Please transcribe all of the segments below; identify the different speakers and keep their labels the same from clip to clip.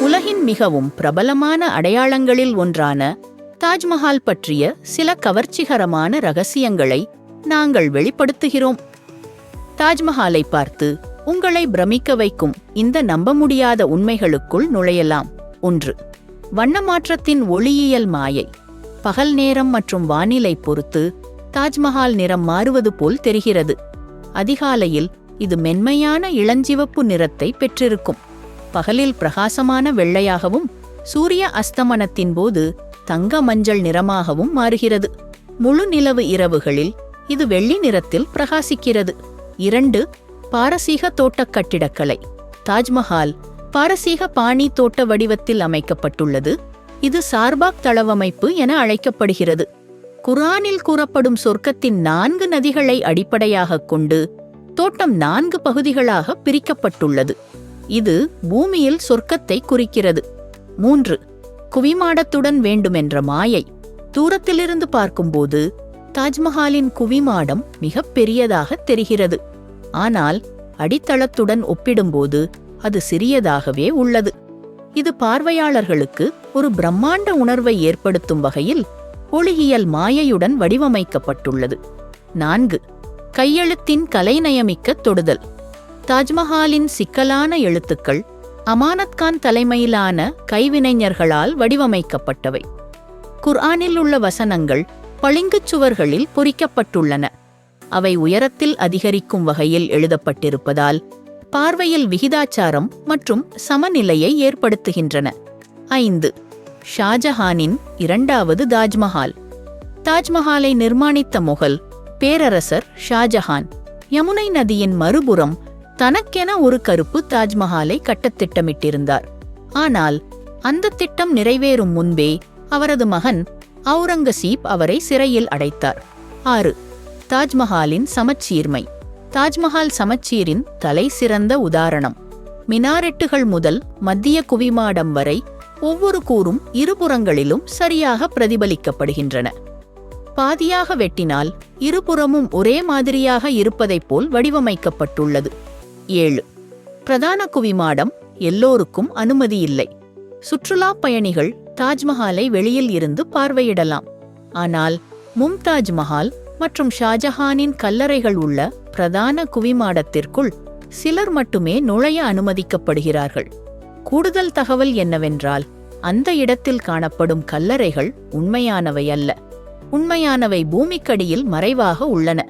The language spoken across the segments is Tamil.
Speaker 1: உலகின் மிகவும் பிரபலமான அடையாளங்களில் ஒன்றான தாஜ்மஹால் பற்றிய சில கவர்ச்சிகரமான ரகசியங்களை நாங்கள் வெளிப்படுத்துகிறோம். தாஜ்மஹாலை பார்த்து உங்களை பிரமிக்க வைக்கும் இந்த நம்ப முடியாத உண்மைகளுக்குள் நுழையலாம். ஒன்று வண்ணமாற்றத்தின் ஒளியியல் மாயை. பகல் நேரம் மற்றும் வானிலை பொறுத்து தாஜ்மஹால் நிறம் மாறுவது போல் தெரிகிறது. அதிகாலையில் இது மென்மையான இளஞ்சிவப்பு நிறத்தை பெற்றிருக்கும். பகலில் பிரகாசமான வெள்ளையாகவும் சூரிய அஸ்தமனத்தின் போது தங்க மஞ்சள் நிறமாகவும் மாறுகிறது. முழு நிலவு இரவுகளில் இது வெள்ளி நிறத்தில் பிரகாசிக்கிறது. இரண்டு பாரசீக தோட்டக் கட்டிடக்கலை. தாஜ்மஹால் பாரசீக பாணி தோட்ட வடிவத்தில் அமைக்கப்பட்டுள்ளது. இது சார்பாக் தளவமைப்பு என அழைக்கப்படுகிறது. குர்ஆனில் கூறப்படும் சொர்க்கத்தின் நான்கு நதிகளை அடிப்படையாகக் கொண்டு தோட்டம் நான்கு பகுதிகளாக பிரிக்கப்பட்டுள்ளது. இது பூமியில் சொர்க்கத்தை குறிக்கிறது. மூன்று குவிமாடத்துடன் வேண்டுமென்ற மாயை. தூரத்திலிருந்து பார்க்கும்போது தாஜ்மஹாலின் குவிமாடம் மிகப் பெரியதாக தெரிகிறது. ஆனால் அடித்தளத்துடன் ஒப்பிடும்போது அது சிறியதாகவே உள்ளது. இது பார்வையாளர்களுக்கு ஒரு பிரம்மாண்ட உணர்வை ஏற்படுத்தும் வகையில் ஒளியியல் மாயையுடன் வடிவமைக்கப்பட்டுள்ளது. நான்கு கையெழுத்தின் கலைநயமிக்க தொடுதல். தாஜ்மஹாலின் சிக்கலான எழுத்துக்கள் அமானத்கான் தலைமையிலான கைவினைஞர்களால் வடிவமைக்கப்பட்டவை. குர்ஆனில் உள்ள வசனங்கள் பளிங்குச் சுவர்களில் பொறிக்கப்பட்டுள்ளன. அவை உயரத்தில் அதிகரிக்கும் வகையில் எழுதப்பட்டிருப்பதால் பார்வையில் விகிதாச்சாரம் மற்றும் சமநிலையை ஏற்படுத்துகின்றன. ஐந்து. ஷாஜஹானின் இரண்டாவது தாஜ்மஹால். தாஜ்மஹாலை நிர்மாணித்த முகல் பேரரசர் ஷாஜஹான். யமுனை நதியின் மறுபுறம் தனக்கென ஒரு கருப்பு தாஜ்மஹாலை கட்டத் திட்டமிட்டிருந்தார். ஆனால் அந்த திட்டம் நிறைவேறும் முன்பே அவரது மகன் அவுரங்கசீப் அவரை சிறையில் அடைத்தார். ஆறு தாஜ்மஹாலின் சமச்சீர்மை. தாஜ்மஹால் சமச்சீரின் தலை சிறந்த உதாரணம். மினாரெட்டுகள் முதல் மத்திய குவிமாடம் வரை ஒவ்வொரு கூறும் இருபுறங்களிலும் சரியாக பிரதிபலிக்கப்படுகின்றன. பாதியாக வெட்டினால் இருபுறமும் ஒரே மாதிரியாக இருப்பதைப் போல் வடிவமைக்கப்பட்டுள்ளது. ஏழு. பிரதான குவிமாடம் எல்லோருக்கும் அனுமதி இல்லை. சுற்றுலாப் பயணிகள் தாஜ்மஹாலை வெளியில் இருந்து பார்வையிடலாம். ஆனால் மும்தாஜ் மஹால் மற்றும் ஷாஜஹானின் கல்லறைகள் உள்ள பிரதான குவிமாடத்திற்குள் சிலர் மட்டுமே நுழைய அனுமதிக்கப்படுகிறார்கள். கூடுதல் தகவல் என்னவென்றால் அந்த இடத்தில் காணப்படும் கல்லறைகள் உண்மையானவை அல்ல. உண்மையானவை பூமிக்கடியில் மறைவாக உள்ளன.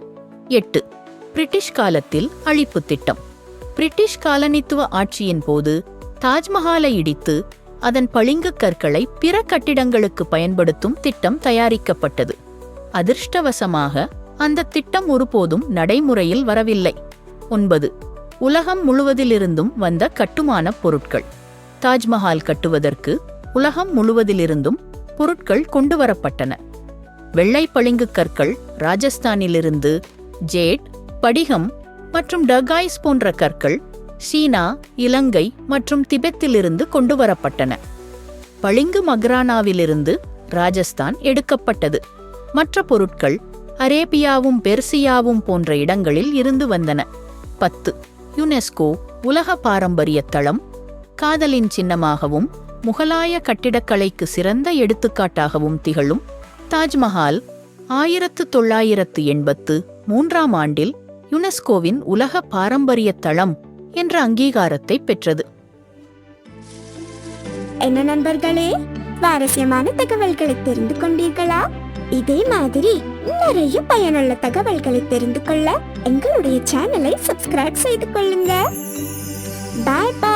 Speaker 1: எட்டு. பிரிட்டிஷ் காலத்தில் அழிப்பு திட்டம். பிரிட்டிஷ் காலனித்துவ ஆட்சியின் போது தாஜ்மஹாலை இடித்து அதன் பளிங்கு கற்களை பிற கட்டிடங்களுக்கு பயன்படுத்தும் திட்டம் தயாரிக்கப்பட்டது. அதிர்ஷ்டவசமாக அந்த திட்டம் ஒருபோதும் நடைமுறையில் வரவில்லை. ஒன்பது. உலகம் முழுவதிலிருந்தும் வந்த கட்டுமானப் பொருட்கள். தாஜ்மஹால் கட்டுவதற்கு உலகம் முழுவதிலிருந்தும் பொருட்கள் கொண்டுவரப்பட்டன வெள்ளை பளிங்குக் கற்கள் ராஜஸ்தானிலிருந்து ஜேட் படிகம் மற்றும் டகாய்ஸ் போன்ற கற்கள் சீனா இலங்கை மற்றும் திபெத்திலிருந்து கொண்டுவரப்பட்டன. பளிங்கு மக்ரானாவிலிருந்து ராஜஸ்தான் எடுக்கப்பட்டது. மற்ற பொருட்கள் அரேபியாவும் பெர்சியாவும் போன்ற இடங்களில் இருந்து வந்தன. பத்து. யுனெஸ்கோ உலக பாரம்பரிய தளம் காதலின் சின்னமாகவும் முகலாய கட்டிடக்கலைக்கு சிறந்த எடுத்துக்காட்டாகவும் திகழும் தாஜ்மஹால் ஆயிரத்து தொள்ளாயிரத்து எண்பத்து மூன்றாம் ஆண்டில் யுனெஸ்கோவின் உலக பாரம்பரிய தளம் என்ற அங்கீகாரத்தை பெற்றது.
Speaker 2: என்ன நண்பர்களே சுவாரஸ்யமான தகவல்களை தெரிந்து கொண்டீர்களா? இதே மாதிரி நிறைய பயனுள்ள தகவல்களை தெரிந்து கொள்ள எங்களுடைய சேனலை சப்ஸ்கிரைப் செய்து கொள்ளுங்க. பாய் பாய்.